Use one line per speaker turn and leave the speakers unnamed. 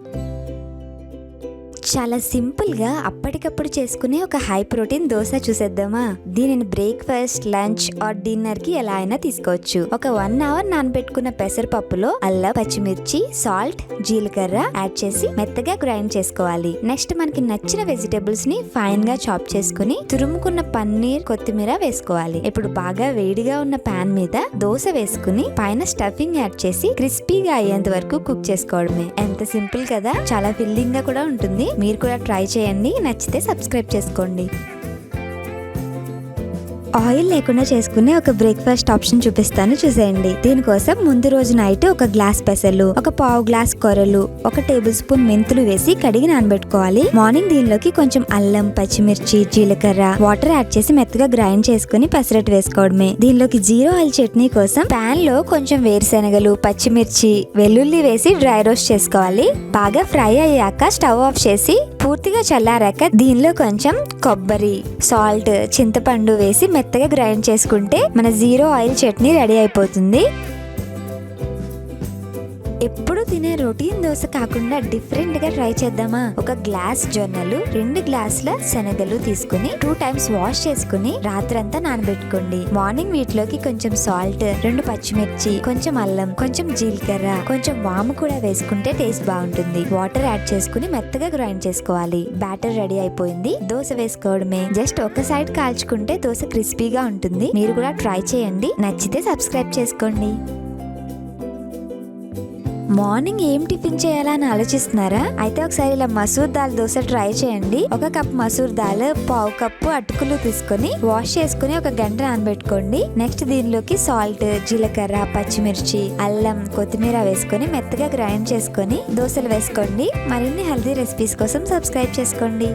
Thank you. చాలా సింపుల్గా అప్పటికప్పుడు చేసుకునే ఒక హై ప్రోటీన్ దోశ చూసేద్దామా? దీనిని బ్రేక్ఫాస్ట్ లంచ్ ఆర్ డిన్నర్కి ఎలా అయినా తీసుకోవచ్చు. ఒక వన్ అవర్ నానబెట్టుకున్న పెసరపప్పులో అల్లం పచ్చిమిర్చి సాల్ట్ జీలకర్ర యాడ్ చేసి మెత్తగా గ్రైండ్ చేసుకోవాలి. నెక్స్ట్ మనకి నచ్చిన వెజిటేబుల్స్ని ఫైన్గా చాప్ చేసుకుని తురుముకున్న పన్నీర్ కొత్తిమీర వేసుకోవాలి. ఇప్పుడు బాగా వేడిగా ఉన్న పాన్ మీద దోశ వేసుకుని పైన స్టఫింగ్ యాడ్ చేసి క్రిస్పీగా అయ్యేంత వరకు కుక్ చేసుకోవడమే. ఎంత సింపుల్ కదా! చాలా ఫిల్లింగ్గా కూడా ఉంటుంది. మీరు కూడా ట్రై చేయండి. నచ్చితే సబ్స్క్రైబ్ చేసుకోండి. ఆయిల్ లేకుండా చేసుకునే ఒక బ్రేక్ఫాస్ట్ ఆప్షన్ చూపిస్తాను చూసేయండి. దీనికోసం ముందు రోజు నైట్ ఒక గ్లాస్ పెసలు ఒక పావు గ్లాస్ కొరలు ఒక టేబుల్ స్పూన్ మెంతులు వేసి కడిగి నానబెట్టుకోవాలి. మార్నింగ్ దీనిలోకి కొంచెం అల్లం పచ్చిమిర్చి జీలకర్ర వాటర్ యాడ్ చేసి మెత్తగా గ్రైండ్ చేసుకుని పెసరట్టు వేసుకోవడమే. దీనిలోకి జీరో ఆయిల్ చట్నీ కోసం పాన్లో కొంచెం వేరుశెనగలు పచ్చిమిర్చి వెల్లుల్లి వేసి డ్రై రోస్ట్ చేసుకోవాలి. బాగా ఫ్రై అయ్యాక స్టవ్ ఆఫ్ చేసి పూర్తిగా చల్లారాక దీనిలో కొంచెం కొబ్బరి సాల్ట్ చింతపండు వేసి మెత్తగా గ్రైండ్ చేసుకుంటే మన జీరో ఆయిల్ చట్నీ రెడీ అయిపోతుంది. ఎప్పుడు తినే రొటీన్ దోశ కాకుండా డిఫరెంట్గా ట్రై చేద్దామా? ఒక గ్లాస్ జొన్నలు రెండు గ్లాసుల శనగలు తీసుకుని టూ టైమ్స్ వాష్ చేసుకుని రాత్రంతా నానబెట్టుకోండి. మార్నింగ్ వీటిలోకి కొంచెం సాల్ట్ రెండు పచ్చిమిర్చి కొంచెం అల్లం కొంచెం జీలకర్ర కొంచెం వాము కూడా వేసుకుంటే టేస్ట్ బాగుంటుంది. వాటర్ యాడ్ చేసుకుని మెత్తగా గ్రైండ్ చేసుకోవాలి. బ్యాటర్ రెడీ అయిపోయింది. దోశ వేసుకోవడమే. జస్ట్ ఒక సైడ్ కాల్చుకుంటే దోశ క్రిస్పీగా ఉంటుంది. మీరు కూడా ట్రై చేయండి. నచ్చితే సబ్స్క్రైబ్ చేసుకోండి. మార్నింగ్ ఏం టిఫిన్ చేయాలని ఆలోచిస్తున్నారా? అయితే ఒకసారి ఇలా మసూర్ దాల్ దోశ ట్రై చేయండి. ఒక కప్ మసూర్ దాల్ పావు కప్పు అటుకులు తీసుకొని వాష్ చేసుకుని ఒక గంట నానబెట్టుకోండి. నెక్స్ట్ దీనిలోకి సాల్ట్ జీలకర్ర పచ్చిమిర్చి అల్లం కొత్తిమీర వేసుకొని మెత్తగా గ్రైండ్ చేసుకొని దోశలు వేసుకోండి. మరిన్ని హెల్తీ రెసిపీస్ కోసం సబ్స్క్రైబ్ చేసుకోండి.